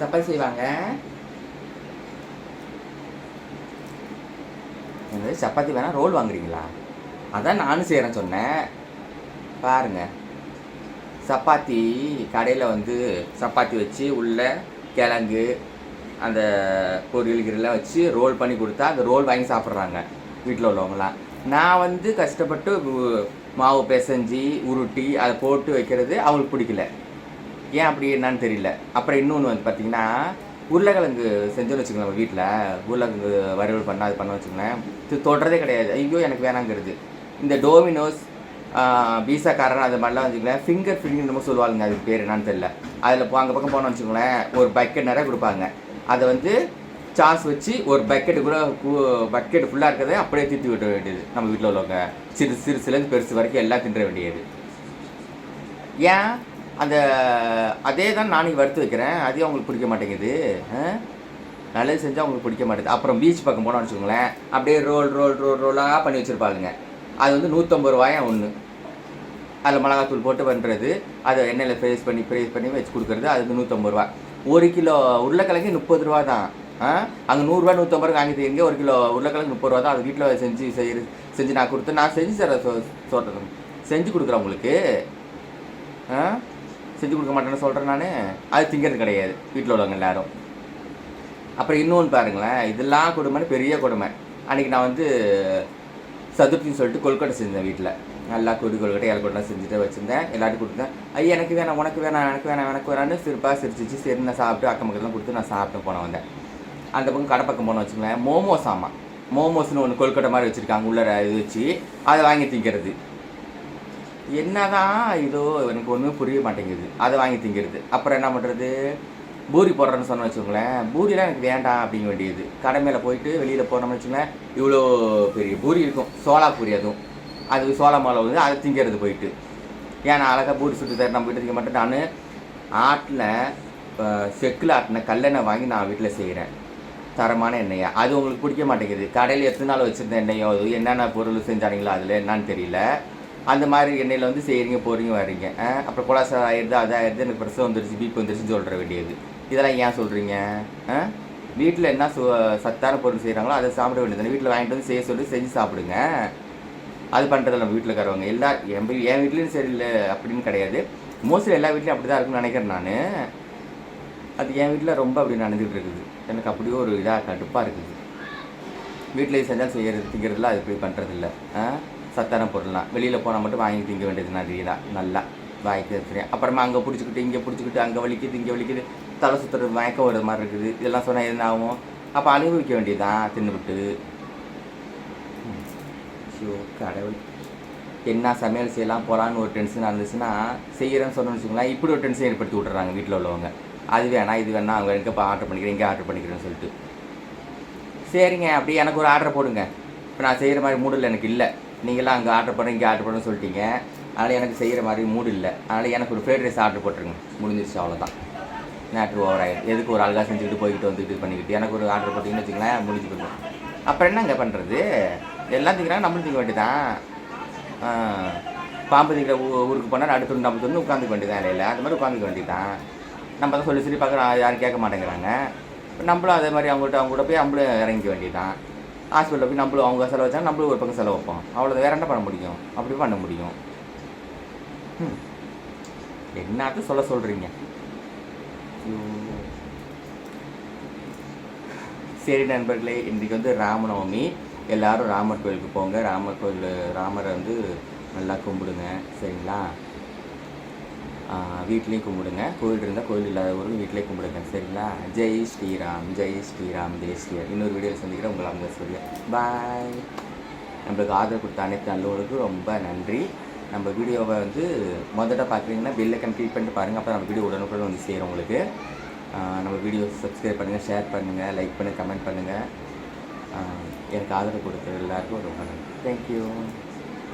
சப்பாத்தி செய்வாங்க. என்னது சப்பாத்தி வேணால் ரோல் வாங்குறீங்களா? அதான் நானும் செய்கிறேன் சொன்னேன். பாருங்கள் சப்பாத்தி கடையில் வந்து சப்பாத்தி வச்சு உள்ளே கிழங்கு அந்த பொரியல் கிரியெல்லாம் வச்சு ரோல் பண்ணி கொடுத்தா அந்த ரோல் வாங்கி சாப்பிட்றாங்க வீட்டில் உள்ளவங்களாம் நான் வந்து கஷ்டப்பட்டு மாவு பிசைஞ்சி உருட்டி அதை போட்டு வைக்கிறது அவங்களுக்கு பிடிக்கல. ஏன் அப்படி என்னன்னு தெரியல. அப்புறம் இன்னொன்று வந்து பார்த்தீங்கன்னா உருளைக்கிழங்கு செஞ்சோன்னு வச்சுக்கோங்க நம்ம வீட்டில் உருளைக்கிழங்கு வறுவல் பண்ணால் அது பண்ண வச்சுக்கோங்களேன். இது தொடுறதே கிடையாது. ஐயோ எனக்கு வேணாங்கிறது. இந்த டோமினோஸ் பீஸா அது மாதிரிலாம் வச்சுக்கோங்களேன் ஃபிங்கர் ஃபில்லிங் என்னமோ சொல்லுவாங்க அதுக்கு பேர் என்னன்னு தெரியல. அதில் அங்கே பக்கம் போனோம்னு வச்சுக்கோங்களேன் ஒரு பக்கெட் நிறைய கொடுப்பாங்க. அதை வந்து சாஸ் வச்சு ஒரு பக்கெட்டு கூட பக்கெட் ஃபுல்லாக இருக்கிறத அப்படியே தீர்த்து விட வேண்டியது நம்ம வீட்டில் உள்ளவங்க. சிறு சிறுசுலேருந்து பெருசு வரைக்கும் எல்லாம் தின்ற வேண்டியது. ஏன்? அந்த அதே தான் நாளைக்கு வறுத்து வைக்கிறேன். அதே அவங்களுக்கு பிடிக்க மாட்டேங்குது. ஆ? நல்லது செஞ்சால் அவங்களுக்கு பிடிக்க மாட்டேங்குது. அப்புறம் பீச் பக்கம் போனோம்னு வச்சுக்கோங்களேன். அப்படியே ரோல் ரோல் ரோல் ரோலாக பண்ணி வச்சுருப்பாளுங்க. அது வந்து நூற்றம்பது ரூபாயா? ஒன்று அதில் மிளகாத்தூள் போட்டு பண்ணுறது அதை எண்ணெயில் ஃப்ரைஸ் பண்ணி ஃப்ரைஸ் பண்ணி வச்சு கொடுக்குறது. அது வந்து நூற்றம்பது ரூபா. ஒரு கிலோ உருளைக்கிழங்கு முப்பது ரூபா தான். ஆ? அங்கே நூறுரூவா நூற்றம்பது ரூபா வாங்கி இங்கே ஒரு கிலோ உருளைக்கிழங்கு முப்பது ரூபா தான். அது வீட்டில் செஞ்சு செய்ய செஞ்சு நான் கொடுத்து நான் செஞ்சு தர சொ சொல்கிறேன் செஞ்சு கொடுக்குறேன் உங்களுக்கு. ஆ? செஞ்சு கொடுக்க மாட்டேன்னு சொல்கிறேன் நான் அது திங்கிறது கிடையாது வீட்டில் உள்ளவங்க எல்லாரும். அப்புறம் இன்னொன்று பாருங்களேன் இதெல்லாம் கொடுமைன்னு பெரிய கொடுமை. அன்றைக்கி நான் வந்து சதுர்த்தின்னு சொல்லிட்டு கொல்கட்டை செஞ்சேன் வீட்டில் நல்லா கொடி கொல்கட்டை ஏலக்கொட்டை செஞ்சுட்டு வச்சுருந்தேன் எல்லாருக்கும் கொடுத்தேன். ஐயா எனக்கு வேணாம் உனக்கு வேணாம் எனக்கு வேணாம் எனக்கு வேணான்னு சிரிப்பாக சிரிச்சிச்சு. சரி நான் சாப்பிட்டு அக்கம் பக்கத்தில் கொடுத்து நான் சாப்பிட்டு போன வந்தேன் அந்த பக்கம் கடை பக்கம் போன வச்சுக்கோங்களேன் மோமோஸ் ஆமாம். மோமோஸ்னு ஒன்று கொல்கட்டை மாதிரி வச்சுருக்காங்க உள்ளே இது வச்சு அதை வாங்கி திங்கிறது. என்னதான் இதோ எனக்கு ஒன்றுமே புரிய மாட்டேங்குது. அதை வாங்கி திங்கிறது. அப்புறம் என்ன பண்ணுறது பூரி போடுறேன்னு சொன்ன வச்சுக்கோங்களேன். பூரிலாம் எனக்கு வேண்டாம் அப்படிங்க வேண்டியது. கடை மேலே போயிட்டு வெளியில் போனோம்னு வச்சுக்கோங்களேன் இவ்வளோ பெரிய பூரி இருக்கும். சோளா பூரி அதுவும். அது சோளா மாலை வந்து அதை திங்கிறது போயிட்டு. ஏன் அழகாக பூரி சுட்டு தர நம்ம வீட்டில் திங்க மாட்டேன். நான் ஆட்டில் செக்கில் ஆட்டின கல்லெண்ணெய் வாங்கி நான் வீட்டில் செய்கிறேன் தரமான எண்ணெயை? அது உங்களுக்கு பிடிக்க மாட்டேங்குது. கடையில் எத்தனை நாள் வச்சுருந்த எண்ணெயோ அது என்னென்ன பொருள் செஞ்சாங்களோ அதில் என்னன்னு தெரியல. அந்த மாதிரி எண்ணெயில் வந்து செய்கிறீங்க போகிறீங்க வரீங்க. ஆ, அப்புறம் கொலாசா ஆயிடுது அதாயிடுது எனக்கு பிரசவம் வந்துருச்சு பிபி வந்துருச்சுன்னு சொல்கிற வேண்டியது. இதெல்லாம் ஏன் சொல்கிறீங்க வீட்டில் என்ன சு சத்தான பொருள் செய்கிறாங்களோ அதை சாப்பிட வேண்டியது வீட்டில் வாங்கிட்டு வந்து செய்ய சொல்லி செஞ்சு சாப்பிடுங்க. அது பண்ணுறது நம்ம வீட்டில் இருக்கிறவங்க. எல்லா என் வீ- என் வீட்லேயும் சரியில்லை அப்படின்னு கிடையாது. மோஸ்ட்லி எல்லா வீட்லேயும் அப்படி தான் இருக்குன்னு நினைக்கிறேன் நான். அது என் வீட்டில் ரொம்ப அப்படி நடந்துகிட்டு இருக்குது. எனக்கு அப்படியே ஒரு இதாக கடுப்பாக இருக்குது. வீட்டிலேயே செஞ்சால் செய்யறது திங்கிறதுல அது போய் பண்ணுறதில்ல ஆ? சத்தான பொருள்லாம். வெளியில் போனால் மட்டும் வாங்கி திங்க வேண்டியது நிறையா நல்லா வாங்கி தெரியும் அப்புறமா அங்கே பிடிச்சிக்கிட்டு இங்கே பிடிச்சிக்கிட்டு அங்கே வலிக்குது இங்கே வலிக்குது. தலை சுற்றுறது மயக்கம் வர மாதிரி இருக்குது. இதெல்லாம் சொன்னால் என்ன ஆகும்? அப்போ அனுபவிக்க வேண்டியதுதான். தின்னுவிட்டு ஐயோ கடவுள். என்ன சமையல் செய்யலாம் போகலான்னு ஒரு டென்ஷனாக இருந்துச்சுன்னா செய்கிறேன்னு சொன்னோம்னு வச்சுக்கோங்களேன் இப்படி ஒரு டென்ஷன் ஏற்படுத்தி விட்டுறாங்க வீட்டில் உள்ளவங்க. அது வேணாம் இது வேணாம் அவங்க எங்கே இப்போ ஆர்டர் பண்ணிக்கிறேன் இங்கே ஆர்டர் பண்ணிக்கிறேன்னு சொல்லிட்டு. சரிங்க அப்படியே எனக்கு ஒரு ஆர்டர் போடுங்க. இப்போ நான் செய்கிற மாதிரி மூடில் எனக்கு இல்லை. நீங்களாம் அங்கே ஆர்டர் பண்ண இங்கே ஆர்டர் பண்ண சொல்லிட்டீங்க. அதனால் எனக்கு செய்கிற மாதிரி மூடு இல்லை. அதனால் எனக்கு ஒரு ஃப்ரைட் ரைஸ் ஆர்டர் போட்டுருங்க. முடிஞ்சிருச்சு அவ்வளோதான் நேற்று ஓவர் ஆயிடும் எதுக்கு ஒரு அழகாக செஞ்சுக்கிட்டு போய்கிட்டு வந்துக்கிட்டு இது பண்ணிக்கிட்டு? எனக்கு ஒரு ஆர்டர் போட்டிங்கன்னு வச்சுக்கோங்களேன் முடிஞ்சு போயிடும் அப்புறம் என்னங்க பண்ணுறது எல்லாம் திங்கிறாங்க நம்மளும் திங்க வேண்டியதான் பாம்பு திங்கிற ஊ ஊருக்கு போனால் அடுத்து நம்ம தொண்ணு உட்காந்துக்க வேண்டியதான் இல்லைல்ல? அது மாதிரி உட்காந்துக்க வேண்டியதான் நம்ம தான் சொல்லி சொல்லி பார்க்குறோம் யாரும் கேட்க மாட்டேங்கிறாங்க. நம்மளும் அதே மாதிரி அவங்கள்ட்ட அவங்க கூட போய் நம்மளும் இறங்கிக்க வேண்டியதான் ஹாஸ்பிட்டலில் போய் நம்மளும் அவங்க செலவு வச்சாங்க நம்மளும் ஒரு பக்கம் செலவு வைப்போம். அவ்வளோ வேற என்ன பண்ண முடியும்? அப்படி பண்ண முடியும். ம். சொல்ல சொல்கிறீங்க சரி நண்பர்களே இன்றைக்கி வந்து ராமநவமி. எல்லாரும் ராமர் கோயிலுக்கு போங்க. ராமர் கோயில் ராமரை வந்து நல்லா கும்பிடுங்க. சரிங்களா? வீட்லேயும் கும்பிடுங்க. கோயில் இருந்தால் கோயில் இல்லாதவர்களும் வீட்டிலே கும்பிடுங்க. சரிங்களா? ஜெய் ஸ்ரீராம் ஜெய் ஸ்ரீராம் ஜெய் ஸ்ரீராம். இன்னொரு வீடியோவில் சந்திக்கிறேன். உங்களை அவங்க சொல்லி பாய் நம்மளுக்கு ஆதரவு கொடுத்த அனைத்து நல்லவர்களுக்கும் ரொம்ப நன்றி. நம்ம வீடியோவை வந்து முதல்ல பார்க்குறீங்கன்னா பெல்லைக்கன் கிளிக் பண்ணிட்டு பாருங்கள் அப்போ நம்ம வீடியோ உடனுக்குடன் வந்து சேரும் உங்களுக்கு. நம்ம வீடியோ சப்ஸ்கிரைப் பண்ணுங்கள் ஷேர் பண்ணுங்கள் லைக் பண்ணுங்கள் கமெண்ட் பண்ணுங்கள் எனக்கு ஆதரவு கொடுத்த எல்லாருக்கும் ரொம்ப நன்றி. தேங்க்யூ